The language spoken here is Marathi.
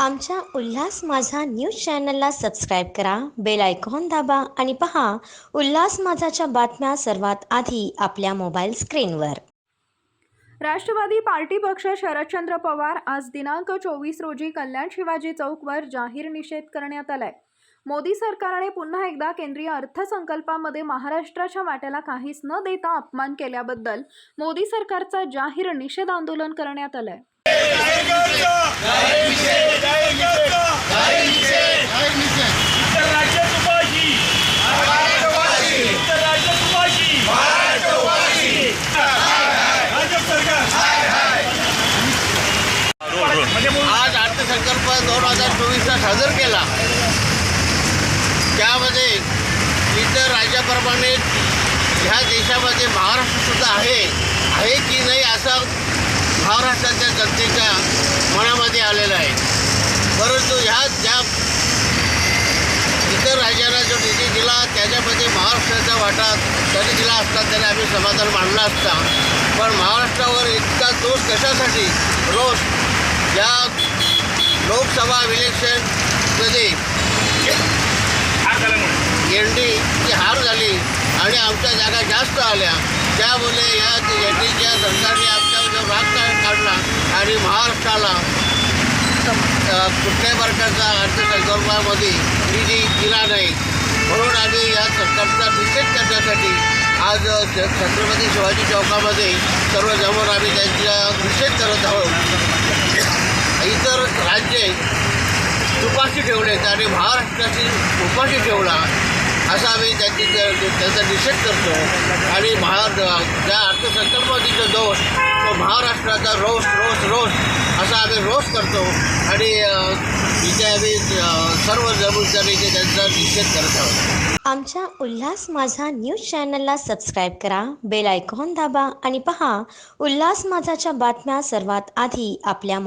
आमच्या उल्हास माझा न्यूज चॅनलला सबस्क्राईब करा बेल आयकॉन दाबा आणि पहा उल्हास माझाच्या बातम्या सर्वात आधी आपल्या मोबाईल स्क्रीनवर. राष्ट्रवादी पार्टी पक्ष शरदचंद्र पवार आज दिनांक चोवीस रोजी कल्याण शिवाजी चौकवर जाहीर निषेध करण्यात आलाय. मोदी सरकारने पुन्हा एकदा केंद्रीय अर्थसंकल्पामध्ये महाराष्ट्राच्या वाट्याला काहीच न देता अपमान केल्याबद्दल मोदी सरकारचा जाहीर निषेध आंदोलन करण्यात आलंय उत्तर राज्य तुपाशी उत्तर राज्य तुपाशी भाजप सरकार आज अर्थसंकल्प दोन हजार चोवीसला सादर केला. त्यामध्ये इतर राज्याप्रमाणे ह्या देशामध्ये महाराष्ट्रसुद्धा आहे. आहे की नाही असं महाराष्ट्राच्या जनतेच्या मनामध्ये आलेलं आहे. परंतु ह्या ज्या इतर राज्यांना जो निधी दिला त्याच्यामध्ये महाराष्ट्राचा वाटा जरी दिला असता त्याने आम्ही समाधान मानला असता. पण महाराष्ट्रावर इतका दोष कशासाठी? रोष. या लोकसभा इलेक्शनमध्ये एन डीची हार झाली आणि आमच्या जागा जास्त आल्या. त्यामुळे या एन डीच्या सरकारने आमच्यावर जो भाग काढला आणि महाराष्ट्राला कुठल्याही प्रकारचा अर्थसंकल्पामध्ये निधी दिला नाही. म्हणून आम्ही या सरकारचा निषेध करण्यासाठी आज छत्रपती शिवाजी चौकामध्ये सर्व जमून आम्ही त्यांचा निषेध करत आहोत. राज्ये तुपाशी ठेवलेत आणि महाराष्ट्राची उपाशी ठेवला असा आम्ही त्यांची त्याचा निषेध करतो. आणि महा त्या अर्थसंकल्पातील दोष तो महाराष्ट्राचा रोष रोष रोष असा आम्ही रोष करतो. आणि तिथे इथे आम्ही सर्व जबाबदारी त्यांचा निषेध करत आहोत. आमच्या उल्हास माझा न्यूज चॅनलला सबस्क्राईब करा बेल आयकॉन दाबा आणि पहा उल्हास माझाच्या बातम्या सर्वात आधी आपल्या